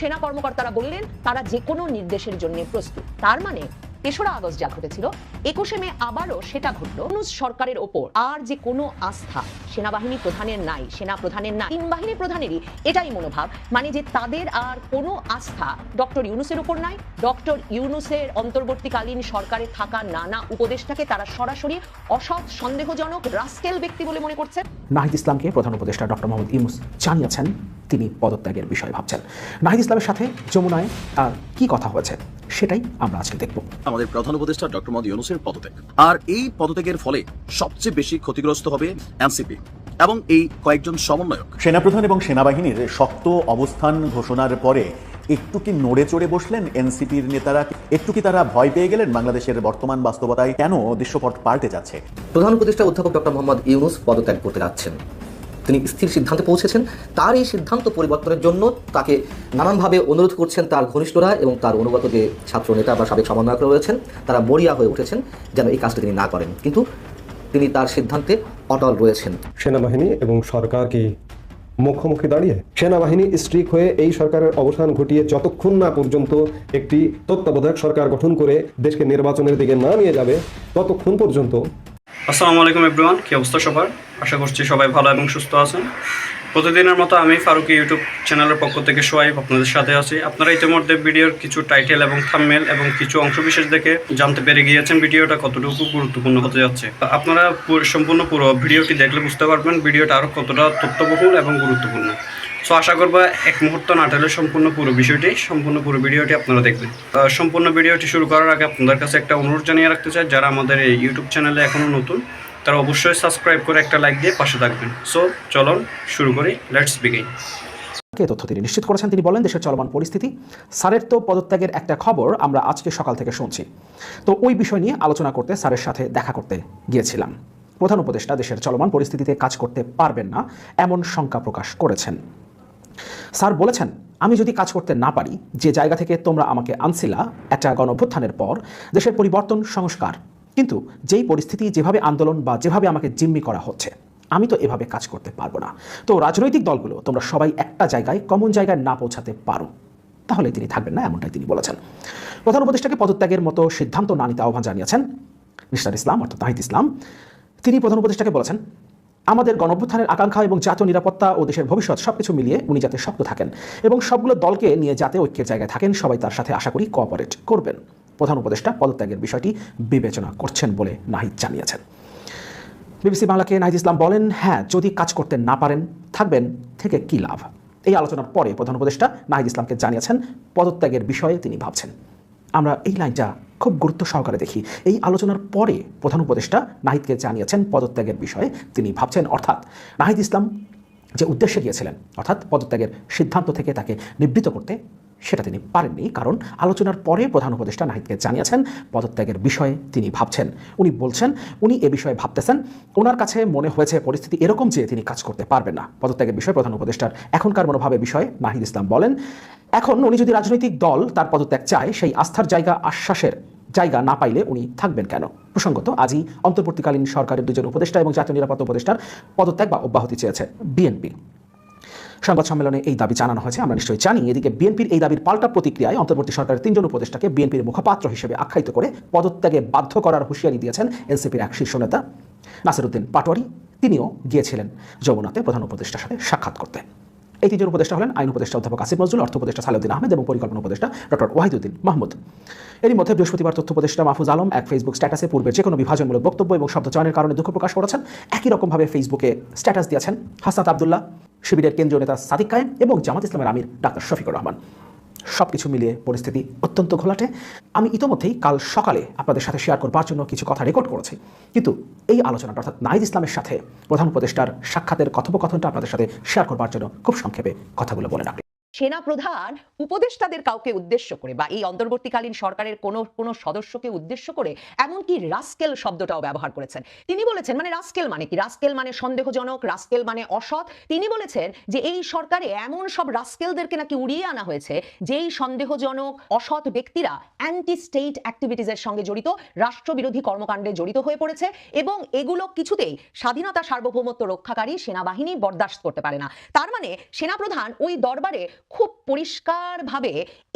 সেনা কর্মকর্তারা বললেন, তারা যে কোনো নির্দেশের জন্য প্রস্তুত। তার মানে তেসরা আগস্ট যা ঘটেছিল, একুশে মে আবারও সেটা ঘটল। ইউনূস সরকারের ওপর আর যে কোনো আস্থা সেনাবাহিনী প্রধানের নাই, সেনা প্রধানের নাই, তিন বাহিনী প্রধানেরই, এটাই মনোভাব। মানে যে তাদের আর কোনো আস্থা ডক্টর ইউনুসের উপর নাই। ডক্টর ইউনুসের অন্তর্বর্তীকালীন সরকারে থাকা নানা উপদেষ্টাকে তারা সরাসরি অসৎ, সন্দেহজনক, রাস্কেল ব্যক্তি বলে মনে করছে নাহিদ ইসলামকে প্রধান উপদেষ্টা ডক্টর মোহাম্মদ ইউনুস জানিয়েছেন তিনি পদত্যাগের বিষয়ে ভাবছেন। নাহিদ ইসলামের সাথে যমুনায় আর কি কথা হয়েছে সেটাই আমরা আজকে দেখব। আমাদের প্রধান উপদেষ্টা ডক্টর মোহাম্মদ ইউনুসের পদত্যাগ। আর এই পদত্যাগের ফলে সবচেয়ে বেশি ক্ষতিগ্রস্ত হবে এনসিপি এবং এই কয়েকজন সমন্বয়ক। সেনাপ্রধান এবং সেনাবাহিনীর শক্ত অবস্থান ঘোষণার পরে একটু কি নড়ে চড়ে বসলেন এনসিপির নেতারা? একটু কি তারা ভয় পেয়ে গেলেন বাংলাদেশের বর্তমান বাস্তবতায়? কেন দৃশ্যপট পাল্টে যাচ্ছে? প্রধান উপদেষ্টা অধ্যাপক ডক্টর মোহাম্মদ ইউনুস পদত্যাগ করতে যাচ্ছেন। তিনি স্থির সিদ্ধান্তে পৌঁছেছেন। তার এই সিদ্ধান্ত পরিবর্তনের জন্য তাকে নানানভাবে অনুরোধ করছেন তার ঘনিষ্ঠরা এবং তার অনুগত যে ছাত্র নেতা বা সাবেক সমন্বয়করা রয়েছেন তারা মরিয়া হয়ে উঠেছেন যেন এই কাজটা তিনি না করেন। কিন্তু তিনি তার সিদ্ধান্তে অটল রয়েছেন। সেনাবাহিনী এবং সরকার কি মুখোমুখি দাঁড়িয়ে? সেনাবাহিনী স্ট্রিক হয়ে এই সরকারের অবসান ঘটিয়ে যতক্ষণ না পর্যন্ত একটি তত্ত্বাবধায়ক সরকার গঠন করে দেশকে নির্বাচনের দিকে না নিয়ে যাবে, ততক্ষণ পর্যন্ত আসসালামু আলাইকুম এভরিওয়ান কি অবস্থা সবার? আশা করছি সবাই ভালো এবং সুস্থ আছেন। প্রতিদিনের মতো আমি ফারুকি ইউটিউব চ্যানেলের পক্ষ থেকে সোয়াইব আপনাদের সাথে আছি। আপনারা ইতিমধ্যে ভিডিওর কিছু টাইটেল এবং থামমেল এবং কিছু অংশবিশেষ দেখে জানতে পেরে গিয়েছেন ভিডিওটা কতটুকু গুরুত্বপূর্ণ হতে যাচ্ছে। আপনারা সম্পূর্ণ পুরো ভিডিওটি দেখলে বুঝতে পারবেন ভিডিওটা আরও কতটা তথ্যবহুল এবং গুরুত্বপূর্ণ। সো আশা করব এক মুহূর্ত না টেলে সম্পূর্ণ পুরো বিষয়টি, সম্পূর্ণ পুরো ভিডিওটি আপনারা দেখবেন। সম্পূর্ণ ভিডিওটি শুরু করার আগে আপনাদের কাছে একটা অনুরোধ জানিয়ে রাখতে চাই, যারা আমাদের এই ইউটিউব চ্যানেলে এখনও নতুন, তারা অবশ্যই সাবস্ক্রাইব করে একটা লাইক দিয়ে পাশে থাকবেন। সো চলুন শুরু করি লেটস বিগিন কে তথ্য তিনি নিশ্চিত করেছেন? তিনি বলেন, দেশের চলমান পরিস্থিতি। স্যারের তো পদত্যাগের একটা খবর আমরা আজকে সকাল থেকে শুনছি। তো ওই বিষয় নিয়ে আলোচনা করতে স্যারের সাথে দেখা করতে গিয়েছিলাম। প্রধান উপদেষ্টা দেশের চলমান পরিস্থিতিতে কাজ করতে পারবেন না, এমন শঙ্কা প্রকাশ করেছেন। স্যার বলেছেন, আমি যদি কাজ করতে না পারি, যে জায়গা থেকে তোমরা আমাকে আনছিলা, একটা গণঅভ্যুত্থানের পর, দেশের পরিবর্তন, সংস্কার। কিন্তু যেই পরিস্থিতি, যেভাবে আন্দোলন বা যেভাবে আমাকে জিম্মি করা হচ্ছে, আমি তো এভাবে কাজ করতে পারব না। তো রাজনৈতিক দলগুলো, তোমরা সবাই একটা জায়গায়, কমন জায়গায় না পৌঁছাতে পারো। তাহলে তিনি থাকবেন না, এমনটাই তিনি বলেছেন। প্রধান উপদেষ্টাকে পদত্যাগের মতো সিদ্ধান্ত না নিতে আহ্বান জানিয়েছেন মিস্টার ইসলাম, অর্থাৎ তাহিদ ইসলাম। তিনি প্রধান উপদেষ্টাকে বলেছেন আমাদের গণঅভ্যুত্থানের আকাঙ্ক্ষা এবং জাতীয় নিরাপত্তা ও দেশের ভবিষ্যৎ সবকিছু মিলিয়ে উনি যাতে শক্ত থাকেন এবং সবগুলো দলকে নিয়ে যাতে ঐক্যের জায়গায় থাকেন, সবাই তার সাথে আশা করি কোঅপারেট করবেন। প্রধান উপদেষ্টা পদত্যাগের বিষয়টি বিবেচনা করছেন বলে নাহিদ জানিয়েছেন। বিবিসি বাংলাকে নাহিদ ইসলাম বলেন হ্যাঁ যদি কাজ করতে না পারেন, থাকবেন, থেকে কি লাভ? এই আলোচনার পরে প্রধান উপদেষ্টা নাহিদ ইসলামকে জানিয়েছেন, পদত্যাগের বিষয়ে তিনি ভাবছেন। আমরা এই লাইনটা খুব গুরুত্ব সহকারে দেখি। এই আলোচনার পরে প্রধান উপদেষ্টা নাহিদকে জানিয়েছেন পদত্যাগের বিষয়ে। তিনি ভাবছেন, অর্থাৎ নাহিদ ইসলাম যে উদ্দেশ্যে গিয়েছিলেন, অর্থাৎ পদত্যাগের সিদ্ধান্ত থেকে তাকে নিবৃত করতে, সেটা তিনি পারেননি কারণ আলোচনার পরে প্রধান উপদেষ্টা নাহিদকে জানিয়েছেন পদত্যাগের বিষয়ে তিনি ভাবছেন। উনি বলছেন, উনি এ বিষয়ে ভাবতেছেন। ওনার কাছে মনে হয়েছে পরিস্থিতি এরকম যে তিনি কাজ করতে পারবেন না। পদত্যাগের বিষয়ে প্রধান উপদেষ্টার এখনকার মনোভাবের বিষয়ে নাহিদ ইসলাম বলেন, এখন উনি যদি রাজনৈতিক দল তার পদত্যাগ চায়, সেই আস্থার জায়গা আশ্বাসের জায়গা না পাইলে উনি থাকবেন কেন? প্রসঙ্গত, আজই অন্তর্বর্তীকালীন সরকারের দুজন উপদেষ্টা এবং জাতীয় নিরাপত্তা উপদেষ্টার পদত্যাগ বা অব্যাহতি চেয়েছে বিএনপি। সংবাদ সম্মেলনে এই দাবি জানানো হয়েছে, আমরা নিশ্চয়ই জানি। এদিকে বিএনপির এই দাবির পাল্টা প্রতিক্রিয়ায় অন্তর্বর্তী সরকারের তিনজন উপদেষ্টাকে বিএনপির মুখপাত্র হিসেবে আখ্যায়িত করে পদত্যাগে বাধ্য করার হুঁশিয়ারি দিয়েছেন এনসিপির এক শীর্ষ নেতা, নাসিরুদ্দিন পাটোয়ারি। তিনিও গিয়েছিলেন যমুনাতে প্রধান উপদেষ্টার সাথে সাক্ষাৎ করতে। এই তিনজন উপদেষ্টা হলেন আইন উপদেষ্টা অধ্যাপক আসিফ নজরুল, অর্থ উপদেষ্টা সালাউদ্দিন আহমেদ এবং পরিকল্পনা উপদেষ্টা ডক্টর ওয়াহিদুদ্দিন মাহমুদ। এরই মধ্যে বৃহস্পতিবার তথ্য উপদেষ্টা মাহফুজ আলম এক ফেসবুক স্ট্যাটাসে পূর্বে যে কোনো বিভাজনমূলক বক্তব্য এবং শব্দ চয়নের কারণে দুঃখ প্রকাশ করেছেন। একই রকমভাবে ফেসবুকে স্ট্যাটাস দিয়েছেন হাসাত আবদুল্লাহ, শিবিরের কেন্দ্রীয় নেতা সাদিক কায়েম এবং জামাত ইসলামের আমির ডাক্তার শফিকুর রহমান। সব কিছু মিলিয়ে পরিস্থিতি অত্যন্ত ঘোলাটে। আমি ইতোমধ্যেই কাল সকালে আপনাদের সাথে শেয়ার করবার জন্য কিছু কথা রেকর্ড করেছি। কিন্তু এই আলোচনাটা অর্থাৎ নাইদ ইসলামের সাথে প্রধান উপদেষ্টার সাক্ষাতের কথোপকথনটা আপনাদের সাথে শেয়ার করবার জন্য খুব সংক্ষেপে কথাগুলো বলে রাখি। সেনা প্রধান উপদেষ্টাদের কাউকে উদ্দেশ্য করে বা এই অন্তর্বর্তীকালীন সরকারের কোনো কোনো সদস্যকে উদ্দেশ্য করে এমনকি রাস্কেল শব্দটাও ব্যবহার করেছেন। তিনি বলেছেন মানে রাস্কেল মানে কি? রাস্কেল মানে সন্দেহজনক, রাস্কেল মানে অসৎ। তিনি বলেছেন যে এই সরকারে এমন সব রাস্কেলদেরকে নাকি উড়িয়ে আনা হয়েছে, যেই সন্দেহজনক, অসৎ ব্যক্তিরা অ্যান্টি স্টেট অ্যাক্টিভিটিসের সঙ্গে জড়িত, রাষ্ট্রবিরোধী কর্মকাণ্ডে জড়িত হয়ে পড়েছে এবং এগুলো কিছুতেই স্বাধীনতা সার্বভৌমত্ব রক্ষাকারী সেনাবাহিনী বরদাস্ত করতে পারে না। তার মানে সেনাপ্রধান ওই দরবারে খুব পরিষ্কারভাবে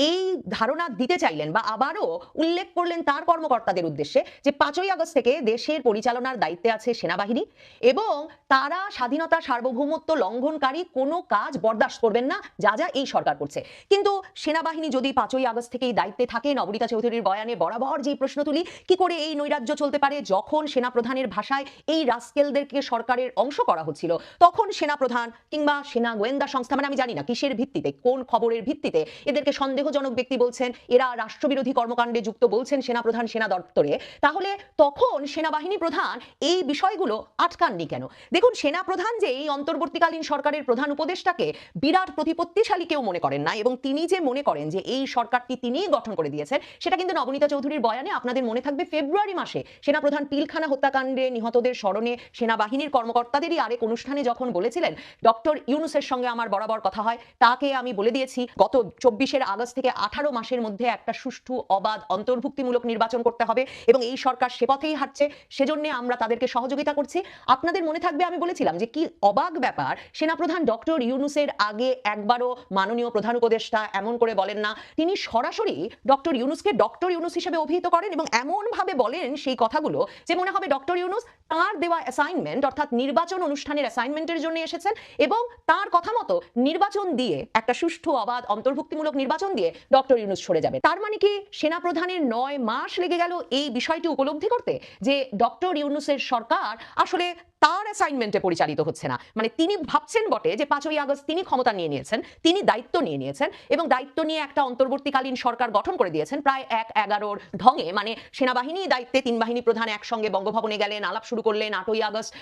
এই ধারণা দিতে চাইলেন বা আবারও উল্লেখ করলেন তার কর্মকর্তাদের উদ্দেশ্যে যে পাঁচই আগস্ট থেকে দেশের পরিচালনার দায়িত্বে আছে সেনাবাহিনী এবং তারা স্বাধীনতা সার্বভৌমত্ব লঙ্ঘনকারী কোনো কাজ বরদাস্ত করবেন না, যা যা এই সরকার করছে। কিন্তু সেনাবাহিনী যদি পাঁচই আগস্ট থেকে এই দায়িত্বে থাকে, নবনীতা চৌধুরীর বয়ানে বরাবর যেই প্রশ্ন তুলি, কি করে এই নৈরাজ্য চলতে পারে? যখন সেনাপ্রধানের ভাষায় এই রাস্কেলদেরকে সরকারের অংশ করা হচ্ছিল, তখন সেনাপ্রধান কিংবা সেনা গোয়েন্দা সংস্থা মানে আমি জানি না, কিসের ভিত্তিতে কোন খবরের ভিত্তিতে? এদেরকে সন্দেহজনক ব্যক্তি বলছেন, এরা রাষ্ট্রবিরোধী কর্মকাণ্ডে যুক্ত বলছেন সেনাপ্রধান সেনা দপ্তরে। তাহলে তখন সেনাবাহিনী প্রধান এই বিষয়গুলো আটকাননি কেন? দেখুন সেনাপ্রধান যে এই অন্তর্বর্তীকালীন সরকারের প্রধান উপদেষ্টাকে বিরাট প্রতিপত্তিশালী কেউ মনে করেন না এবং তিনি যে মনে করেন যে এই সরকারটি তিনিই গঠন করে দিয়েছেন, সেটা কিন্তু নবনীতা চৌধুরীর বয়ানে আপনাদের মনে থাকবে ফেব্রুয়ারি মাসে। সেনাপ্রধান পিলখানা হত্যাকাণ্ডে নিহতদের স্মরণে সেনাবাহিনীর কর্মকর্তাদেরই আরেক অনুষ্ঠানে যখন বলেছিলেন, ডক্টর ইউনুসের সঙ্গে আমার বরাবর কথা হয়, তাকে আমি বলে দিয়েছি, গত চব্বিশের আগস্ট থেকে আঠারো মাসের মধ্যে একটা সুষ্ঠু, অবাধ, অন্তর্ভুক্তিমূলক নির্বাচন করতে হবে এবং এই সরকার সে পথেই হাঁটছে। সেজন্য আমরা তাদেরকে সহযোগিতা করছি। আপনাদের মনে থাকবে আমি বলেছিলাম যে কি অবাক ব্যাপার, সেনাপ্রধান ডক্টর ইউনুসের আগে একবারও মাননীয় প্রধান উপদেষ্টা এমন করে বলেন না, তিনি সরাসরি ডক্টর ইউনুসকে ডক্টর ইউনুস হিসেবে অভিহিত করেন এবং এমনভাবে বলেন সেই কথাগুলো যে মনে হবে ডক্টর ইউনুস তার দেওয়া অ্যাসাইনমেন্ট অর্থাৎ নির্বাচন অনুষ্ঠানের অ্যাসাইনমেন্টের জন্য এসেছেন এবং তার কথা মতো নির্বাচন দিয়ে একটা সুষ্ঠু অবাধ, অন্তর্ভুক্তিমূলক নির্বাচন দিয়ে ডক্টর ইউনুস সরে যাবে। তার মানে কি সেনা প্রধানের নয় মাস লেগে গেল এই বিষয়টি উপলব্ধি করতে? যে ডক্টর ইউনুসের সরকার আসলে তার অ্যাসাইনমেন্টে পরিচালিত হচ্ছে না। মানে তিনি ভাবছেন বটে যে পাঁচই আগস্ট তিনি ক্ষমতা নিয়ে নিয়েছেন, তিনি দায়িত্ব নিয়ে নিয়েছেন এবং দায়িত্ব নিয়ে একটা অন্তর্বর্তীকালীন সরকার গঠন করে দিয়েছেন প্রায় এক এগারোর ঢঙে। মানে সেনাবাহিনী দায়িত্বে তিন বাহিনী প্রধান একসঙ্গে বঙ্গভবনে গেলেন, আলাপ শুরু করলেন, আটই আগস্ট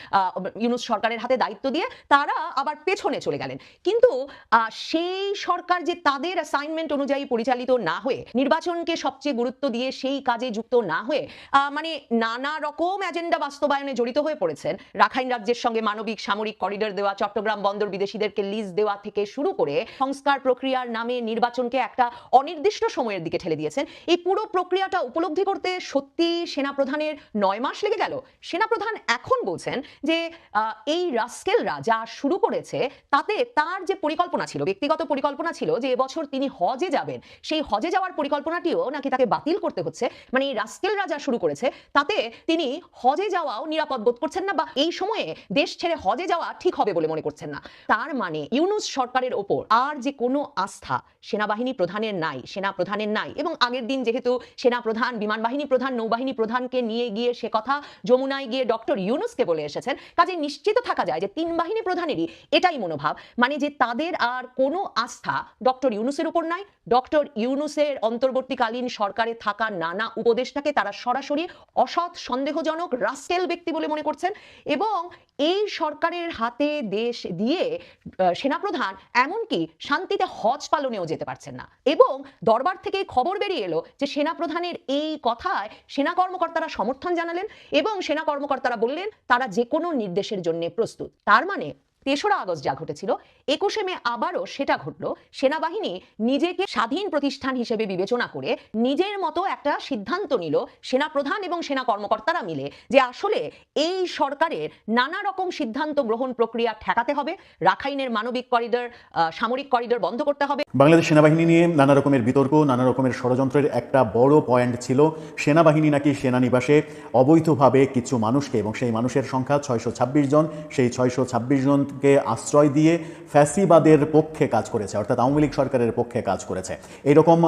ইউনুস সরকারের হাতে দায়িত্ব দিয়ে তারা আবার পেছনে চলে গেলেন। কিন্তু সেই সরকার যে তাদের অ্যাসাইনমেন্ট অনুযায়ী পরিচালিত না হয়ে, নির্বাচনকে সবচেয়ে গুরুত্ব দিয়ে সেই কাজে যুক্ত না হয়ে মানে নানা রকম এজেন্ডা বাস্তবায়নে জড়িত হয়ে পড়েছেন। রাখাইন রাজ্যের সঙ্গে মানবিক সামরিক করিডোর দেওয়া, চট্টগ্রাম বন্দর বিদেশিদেরকে লিজ দেওয়া থেকে শুরু করে সংস্কার প্রক্রিয়ার নামে নির্বাচনকে একটা অনির্দিষ্ট সময়ের দিকে ঠেলে দিয়েছেন। এই পুরো প্রক্রিয়াটা উপলব্ধি করতে সত্যি সেনাপ্রধানের নয় মাস লেগে গেল। সেনাপ্রধান এখন বলছেন যে এই রাস্কেলরা যা শুরু করেছে তাতে তার যে পরিকল্পনা ছিল, ব্যক্তিগত পরিকল্পনা ছিল যে এবছর তিনি হজে যাবেন, সেই হজে যাওয়ার পরিকল্পনাটিও নাকি তাকে বাতিল করতে হচ্ছে। মানে এই রাস্কেলরা যা শুরু করেছে, তাতে তিনি হজে যাওয়াও নিরাপদ বোধ করছেন না বা এই সময়ে দেশ ছেড়ে হজে যাওয়া ঠিক হবে বলে মনে করছেন না। তার মানে ইউনুস সরকারের ওপর আর যে কোনো আস্থা সেনাবাহিনী প্রধানের নাই, সেনা প্রধানের নাই এবং আগের দিন যেহেতু সেনা প্রধান, বিমান বাহিনী প্রধান, নৌবাহিনী প্রধানকে নিয়ে গিয়ে সে কথা যমুনায় গিয়ে ডক্টর ইউনুসকে বলে এসেছেন, কাজে নিশ্চিত থাকা যায় যে তিন বাহিনী প্রধানেরই এটাই মনোভাব মানে যে তাদের আর কোনো আস্থা ডক্টর ইউনুসের উপর নাই। ডক্টর ইউনুসের অন্তর্বর্তীকালীন সরকারে থাকা নানা উপদেষ্টাকে তারা সরাসরি অসৎ, সন্দেহজনক, রাস্কেল ব্যক্তি বলে মনে করছেন এবং এই সরকারের হাতে দেশ দিয়ে সেনাপ্রধান এমনকি শান্তিতে হজ পালনেও যেতে পারছেন না। এবং দরবার থেকে খবর বেরিয়ে এলো যে সেনাপ্রধানের এই কথায় সেনা কর্মকর্তারা সমর্থন জানালেন এবং সেনা কর্মকর্তারা বললেন, তারা যে কোনো নির্দেশের জন্য প্রস্তুত। তার মানে তেসরা আগস্ট যা ঘটেছিল, একুশে মে আবারও সেটা ঘটলো। সেনাবাহিনী নিজেকে স্বাধীন প্রতিষ্ঠান হিসেবে বিবেচনা করে নিজের মতো একটা সিদ্ধান্ত নিল, সেনাপ্রধান এবং সেনা কর্মকর্তারা মিলে, যে আসলে এই সরকারের নানা রকম সিদ্ধান্ত গ্রহণ প্রক্রিয়া ঠেকাতে হবে, রাখাইনের মানবিক করিডর সামরিক করিডর বন্ধ করতে হবে। বাংলাদেশ সেনাবাহিনী নিয়ে নানা রকমের বিতর্ক, নানা রকমের ষড়যন্ত্রের একটা বড় পয়েন্ট ছিল, সেনাবাহিনী নাকি সেনানিবাসে অবৈধভাবে কিছু মানুষকে এবং সেই মানুষের সংখ্যা ছয়শো ছাব্বিশ জন, সেই ছয়শো ছাব্বিশ জনকে আশ্রয় দিয়ে ফ্যাসিবাদের পক্ষে কাজ করেছে, অর্থাৎ আওয়ামী লীগ সরকারের পক্ষে কাজ করেছে। এরকম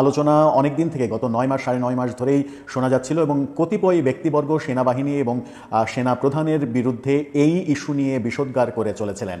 আলোচনা অনেক দিন থেকে গত নয় মাস, সাড়ে নয় মাস ধরেই শোনা যাচ্ছিল এবং কতিপয় ব্যক্তিবর্গ, সেনাবাহিনী এবং সেনা প্রধানের বিরুদ্ধে এই ইস্যু নিয়ে বিষোদ্গার করে চলেছিলেন।